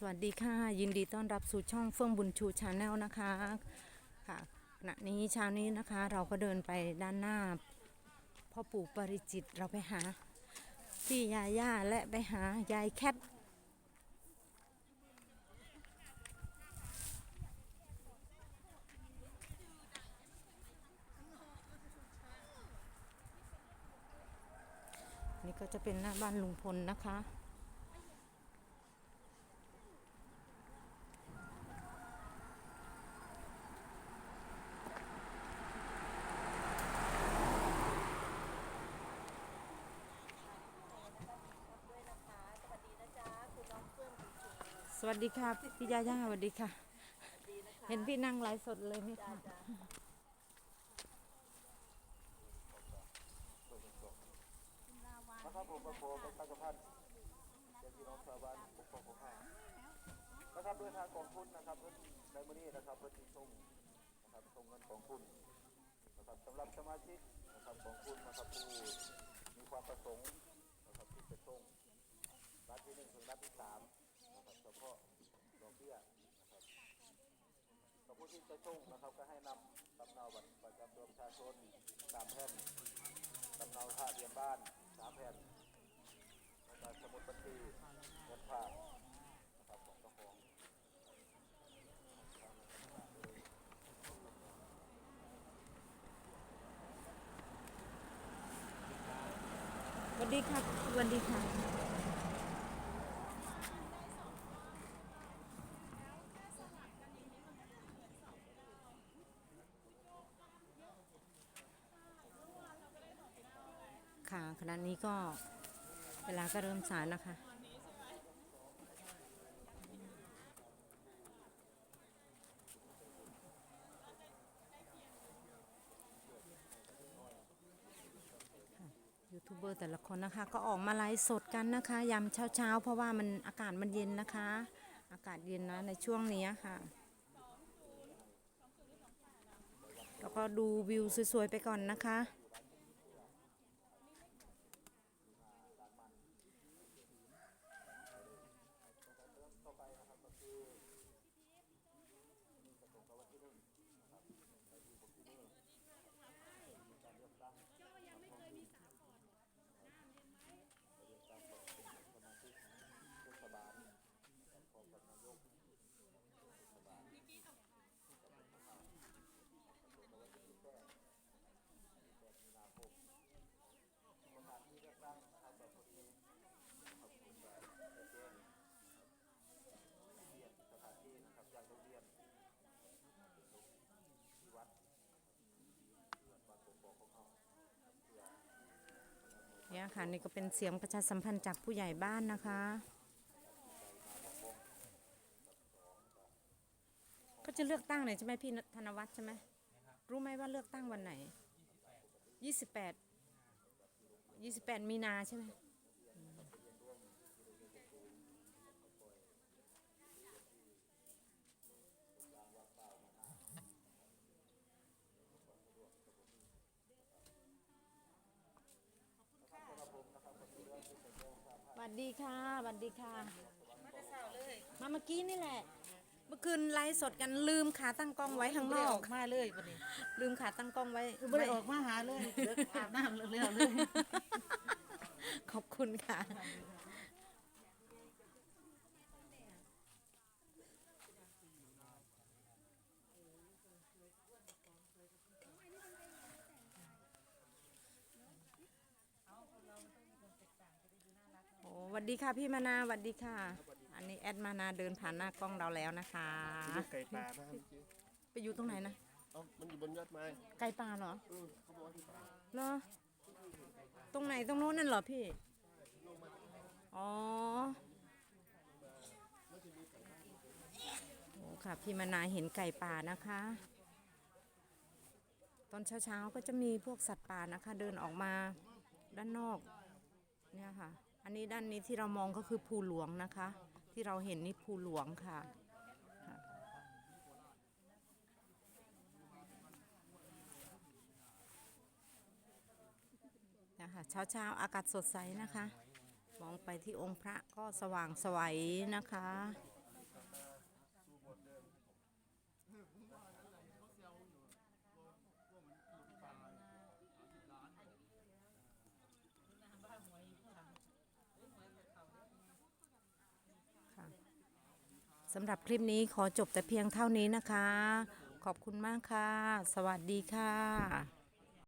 สวัสดีค่ะ ยินดีต้อนรับสู่ช่องเฟื่องบุญชูชาแนลนะคะค่ะขณะนี้เช้านี้นะคะเราก็เดินไปด้านหน้าพ่อปู่ปริจิตเราไปหา พี่ยาย่าและไปหายายแคทนี่ก็จะเป็นหน้าบ้านลุงพลนะคะ วัสดีค่ะพี่ยาย่าสวัสดีค่ะ เห็นพี่นั่งไลฟ์สดเลยนี่ค่ะนะครับผมประโคมประชาสัมพันเจ้าพี่น้องชาวบ้านปกครองของข้านะครับด้วยทางกองทุนนะครับในมือนี้นะครับเพื่อที่ส่งนะครับส่งเงินกองทุนนะครับสำหรับสมาชิกนะครับกองทุนนะครับผู้มีความประสงค์นะครับที่จะส่งรัฐที่หนึ่งถึงรัฐที่สาม ฉพาะดอกเบี้ยนะครับกับผู้ที่จะส่งนะครับ ก็ให้นำสำเนาบัตรประจำตัวประชาชนสามแผ่นสำเนาท่าเรียนบ้านสามแผ่นแล้วก็สมุดบัญชีเงินฝากนะครับของเจ้าของสวัสดีค่ะสวัสดีค่ะ ขณะนี้ก็เวลาก็เริ่มสายนะคะยูทูบเบอร์แต่ละคนนะคะ ก็ออกมาไลฟ์สดกันนะคะยามเช้าๆ เพราะว่ามันอากาศมันเย็นนะคะ อากาศเย็นนะในช่วงนี้ค่ะแล้วก็ดูวิวสวยๆไปก่อนนะคะ สถานที่เลือกตั้งนะครับแบบนี้ขอบคุณแบบเจนเรียนสถานที่นะครับอย่างโรงเรียนที่วัดวัดวัดปกบอกของเขาเพื่อ เนี่ยค่ะนี่ก็เป็นเสียงประชาสัมพันธ์จากผู้ใหญ่บ้านนะคะ ก็จะเลือกตั้งไหนใช่ไหมพี่ธนวัฒน์ใช่ไหมรู้ไหมว่าเลือกตั้งวันไหนยี่สิบแปดยี่สิบแปดมีนาใช่ไหม วัสดีค่ะสวัสดีค่ะมาเมื่อกี้นี่แหละ เมื่อคืนไลฟ์สดกันลืมขาตั้งกล้องไว้ข้างนอกมาเลยวันนี้ลืมขาตั้งกล้องไว้คือไม่ได้ออกมาหาเลยเดี๋ยวอาบน้ำเร็วๆเลย ขอบคุณค่ะ วัสดีค่ะพี่มานาสวัสดีค่ะ อันนี้แอดมานาเดินผ่านหน้ากล้องเราแล้วนะคะเลือกไก่ปลานะครับเมื่อกี้ไปอยู่ตรงไหนนะ เอ้ามันอยู่บนยอดไม้ไกลป่าเหรอเออเขาบอกว่าที่ป่าเหรอ ตรงไหนตรงโน้นนั่นเหรอพี่ อ๋อโอ้ค่ะพี่มานาเห็นไก่ป่านะคะ ตอนเช้าๆก็จะมีพวกสัตว์ป่านะคะ เดินออกมาด้านนอก เนี่ยค่ะ อันนี้ด้านนี้ที่เรามองก็คือภูหลวงนะคะ ที่เราเห็นนี่ภูหลวงค่ะนะคะเช้าเช้าๆอากาศสดใสนะคะ มองไปที่องค์พระก็สว่างสวัยนะคะ สำหรับคลิปนี้ขอจบแต่เพียงเท่านี้นะคะ ขอบคุณมากค่ะ สวัสดีค่ะ